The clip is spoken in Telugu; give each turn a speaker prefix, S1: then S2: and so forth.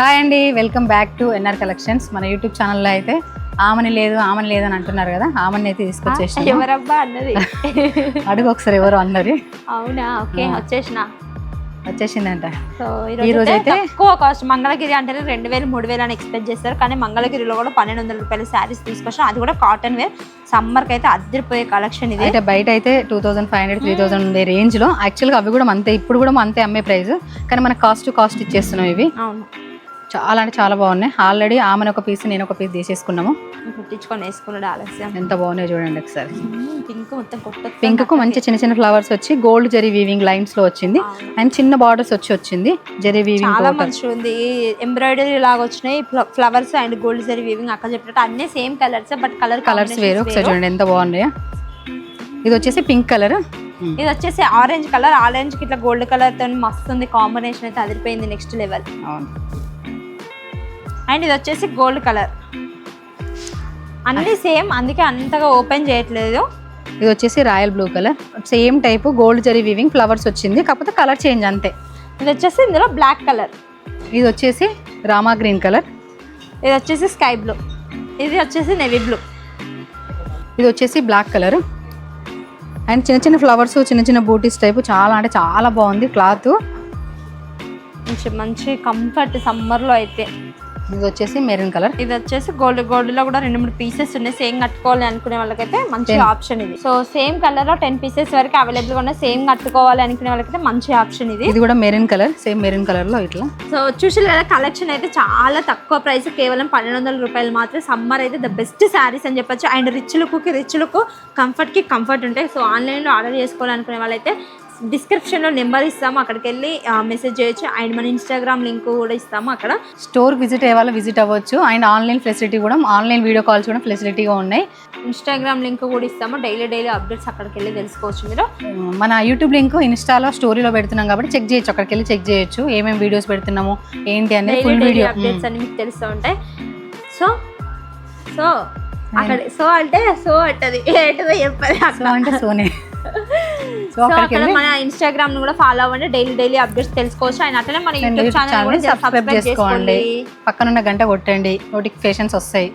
S1: హాయ్ అండి welcome back to NR collections. మన యూట్యూబ్ ఛానల్లో అయితే ఆమని లేదు ఆమని లేదు అని అంటున్నారు కదా ఆమని అయితే తీసుకొచ్చేసి
S2: ఎవరబ్బా అన్నది?
S1: అడుగు ఒకసారి ఎవరు అన్నది?
S2: అవునా? ఓకే. వచ్చేసిన.
S1: వచ్చేసిందంట.
S2: సో
S1: ఈ రోజు
S2: రోజు
S1: అయితే-
S2: తక్కువ కాస్ట్ మంగళగిరి అంటేనే రెండు వేలు మూడు వేలు అని ఎక్స్పెక్ట్ చేస్తారు. కానీ మంగళగిరిలో కూడా పన్నెండు వందల రూపాయల శారీస్ తీసుకొచ్చాం అది కూడా కాటన్ వేర్ సమ్మర్కి అయితే అద్దరిపోయే కలెక్షన్ ఇది.
S1: అయితే బయట అయితే two thousand five hundred three thousand ఉండే రేంజ్లో యాక్చువల్గా అవి కూడా అంతే ఇప్పుడు కూడా అంతే అమ్మే ప్రైస్ కానీ మనకు కాస్ట్ టు కాస్ట్ ఇచ్చేస్తున్నాం ఇవి.
S2: అవును.
S1: చాలా అంటే చాలా బాగున్నాయి. ఆల్రెడీ ఆమెను ఒక పీస్ నేను ఒక పీస్ తీసేసుకున్నాము.
S2: కుట్టించుకొని వేసుకున్నాడు ఆలస్యం.
S1: ఎంత బాగున్నాయో చూడండి ఒకసారి.
S2: పింక్ మొత్తం
S1: పింక్కు మంచి చిన్న చిన్న ఫ్లవర్స్ వచ్చి గోల్డ్ జరీ వీవింగ్ లైన్స్లో వచ్చింది. అండ్ చిన్న బార్డర్స్ వచ్చి వచ్చింది. జరీ వీవింగ్
S2: చాలా మంచిగా ఉంది. ఎంబ్రాయిడరీ లాగా వచ్చినాయి. Flowers and gold zari weaving అక్కడ చెప్పినట్టు అన్ని same colours but colour
S1: colours వేరు. ఒకసారి చూడండి ఎంత బాగున్నాయో. ఇది వచ్చేసి పింక్ కలర్
S2: ఇది వచ్చేసి ఆరెంజ్ కలర్ ఆరెంజ్కి ఇట్లా గోల్డ్ కలర్తో మస్తు ఉంది కాంబినేషన్ అయితే అదిరిపోయింది నెక్స్ట్ లెవెల్
S1: అవును.
S2: అండ్ ఇది వచ్చేసి గోల్డ్ కలర్. అన్ని సేమ్ అందుకే అంతగా ఓపెన్ చేయట్లేదు.
S1: ఇది వచ్చేసి royal blue colour. Same type gold zari weaving flowers వచ్చింది. కాకపోతే కలర్ చేంజ్ అంతే.
S2: ఇది వచ్చేసి ఇందులో బ్లాక్ కలర్.
S1: ఇది వచ్చేసి రామా గ్రీన్ కలర్.
S2: ఇది వచ్చేసి స్కై బ్లూ. ఇది వచ్చేసి నెవీ బ్లూ.
S1: ఇది వచ్చేసి బ్లాక్ కలర్. అండ్ చిన్న చిన్న ఫ్లవర్స్ చిన్న చిన్న బూటీస్ టైపు చాలా అంటే చాలా బాగుంది క్లాత్.
S2: మంచి మంచి కంఫర్ట్ సమ్మర్లో అయితే.
S1: ఇది వచ్చేసి మెరూన్ కలర్.
S2: ఇది వచ్చేసి గోల్డ్ గోల్డ్లో కూడా రెండు మూడు పీసెస్ ఉన్నాయి. సేమ్ కట్టుకోవాలి అనుకునే వాళ్ళకైతే మంచి. ఆప్షన్ ఇది. సో సేమ్ కలర్లో టెన్ పీసెస్ వరకు అవైలబుల్గా ఉన్నాయి. సేమ్ కట్టుకోవాలి అనుకునే వాళ్ళకైతే మంచి ఆప్షన్ ఇది.
S1: ఇది కూడా మెరూన్ కలర్. సేమ్ మెరూన్ కలర్లో ఇట్లా.
S2: సో చూసి కదా కలెక్షన్ అయితే చాలా తక్కువ ప్రైస్ కేవలం పన్నెండు వందల రూపాయలు మాత్రమే. సమ్మర్ అయితే ద బెస్ట్ శారీస్ అని చెప్పొచ్చు. అండ్ రిచ్ లుక్కి రిచ్ లుక్ కంఫర్ట్కి కంఫర్ట్ ఉంటాయి. సో ఆన్లైన్లో ఆర్డర్ చేసుకోవాలనుకునే వాళ్ళైతే డిస్క్రిప్షన్లో నెంబర్ ఇస్తాము. అక్కడికి వెళ్ళి మెసేజ్ చేయొచ్చు. అండ్ మన ఇన్స్టాగ్రామ్ లింక్ కూడా ఇస్తాము అక్కడ.
S1: స్టోర్ విజిట్ అయ్యే వాళ్ళు విజిట్ అవ్వచ్చు. అండ్ ఆన్లైన్ ఫెసిలిటీ కూడా ఆన్లైన్ వీడియో కాల్స్ కూడా ఫెసిలిటీగా ఉన్నాయి.
S2: ఇన్స్టాగ్రామ్ లింక్ కూడా ఇస్తాము. డైలీ డైలీ అప్డేట్స్ అక్కడికి వెళ్ళి తెలుసుకోవచ్చు మీరు.
S1: మన యూట్యూబ్ లింక్ ఇన్స్టాలో స్టోరీలో పెడుతున్నాం కాబట్టి చెక్ చేయొచ్చు. అక్కడికి వెళ్ళి చెక్ చేయొచ్చు. ఏమేమి వీడియోస్ పెడుతున్నాము ఏంటి అనేది ఫుల్ వీడియో
S2: అప్డేట్స్ అన్ని మీకు తెలుస్తూ ఉంటాయి. సో సో అక్కడ సో అంటే సో అంటది. ఏంటో చెప్పాలి
S1: సో అంటే సోనే. సో
S2: అక్కడ మన ఇన్స్టాగ్రామ్ కూడా ఫాలో అవ్వండి. డైలీ డైలీ అప్డేట్స్ తెలుసుకోవచ్చు. అండ్ అట్లనే మన యూట్యూబ్ ఛానల్
S1: సబ్స్క్రైబ్ చేసుకోండి. పక్కనున్న గంట కొట్టండి. నోటిఫికేషన్స్ వస్తాయి.